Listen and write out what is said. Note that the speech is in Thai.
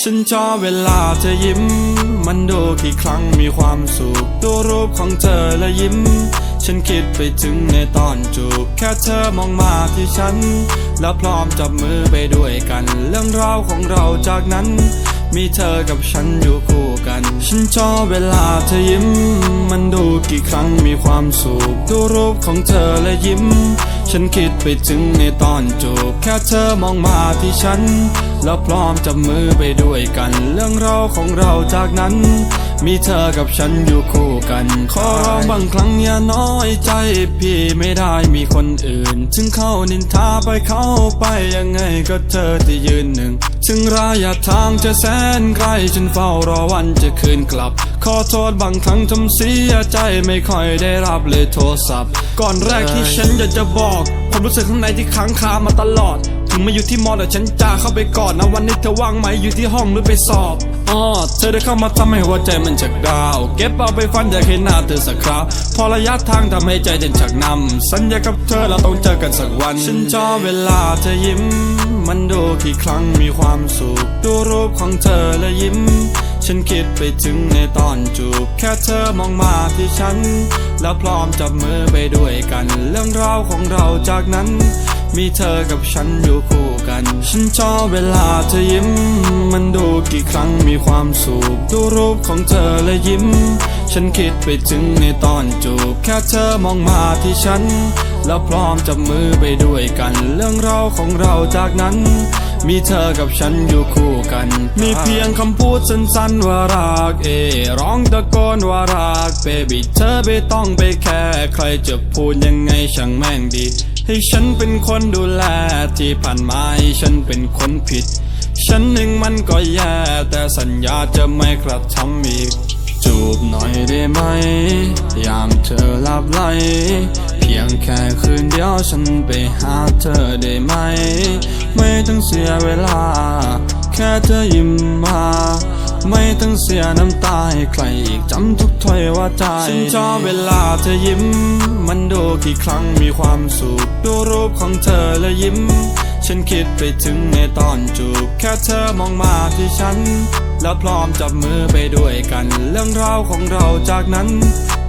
ฉันชอบเวลาเธอยิ้ม มันดูกี่ครั้งมีความสุขดูรูปของเธอและยิ้ม ฉันคิดไปถึงในตอนจูบแค่เธอมองมาที่ฉัน แล้วพร้อมจับมือไปด้วยกัน เรื่องราวของเราจากนั้นมีเธอกับฉันอยู่คู่กัน ฉันชอบเวลาเธอยิ้ม มันดูกี่ครั้งมีความสุขดูรูปของเธอและยิ้ม ฉันคิดไปถึงในตอนจูบแค่เธอมองมาที่ฉัน แล้วพร้อมจับมือไปด้วยกัน เรื่องราวของเราจากนั้น มีเธอกับฉันอยู่คู่กัน ขอร้องบางครั้งอย่าน้อยใจ พี่ไม่ได้มีคนอื่น ถึงเข้านินทาไปเข้าไปยังไงก็เธอที่ยืนหนึ่ง ถึงระยะทางจะแสนไกลฉันเฝ้ารอวันจะคืนกลับ ขอโทษบางครั้งทำเสียใจไม่ค่อยได้รับเลยโทรศัพท์ ก่อนแรกที่ฉันอยากจะบอกความรู้สึกข้างในที่ค้างคามาตลอด ถึงมาอยู่ที่มอแต่ฉันจะเข้าไปก่อนนะวันนี้เธอว่างไหมอยู่ที่ห้องหรือไปสอบอ๋อเธอได้เข้ามาทำให้หัวใจมันจักดาว เก็บเอาไปฟันอยากเห็นหน้าเธอสักคราวพอระยะทางทำให้ใจเด่นชักนำสัญญากับเธอเราต้องเจอกันสักวัน ฉันชอบเวลาเธอยิ้ม มันดูกี่ครั้งมีความสุขดูรูปของเธอและยิ้ม ฉันคิดไปถึงในตอนจูบ แค่เธอมองมาที่ฉัน แล้วพร้อมจับมือไปด้วยกัน เรื่องราวของเราจากนั้น มีเธอกับฉันอยู่คู่กัน ฉันชอบเวลาเธอยิ้ม มันดูกี่ครั้งมีความสุข ดูรูปของเธอและยิ้ม ฉันคิดไปถึงในตอนจูบ แค่เธอมองมาที่ฉัน แล้วพร้อมจับมือไปด้วยกัน เรื่องราวของเราจากนั้น มีเธอกับฉันอยู่คู่กัน มีเพียงคำพูดสั้นๆว่ารักเอ ร้องตะโกนว่ารักเบบี้เธอไม่ต้องไปแค่ใครจะพูดยังไงช่างแม่งดี ให้ฉันเป็นคนดูแลที่ผ่านมาให้ฉันเป็นคนผิด ฉันเองมันก็แย่แต่สัญญาจะไม่กระทำอีก จูบหน่อยได้ไหม ยามเธอหลับไหลเพียงแค่คืนเดียวฉันไปหาเธอได้ไหม ไม่ต้องเสียเวลา แค่เธอยิ้มมา เสียน้ำตาให้ใครอีกจำทุกถ้อยว่าใจฉันชอบเวลาเธอยิ้ม มันดูกี่ครั้งมีความสุขดูรูปของเธอและยิ้ม ฉันคิดไปถึงในตอนจูบแค่เธอมองมาที่ฉัน แล้วพร้อมจับมือไปด้วยกัน เรื่องราวของเราจากนั้น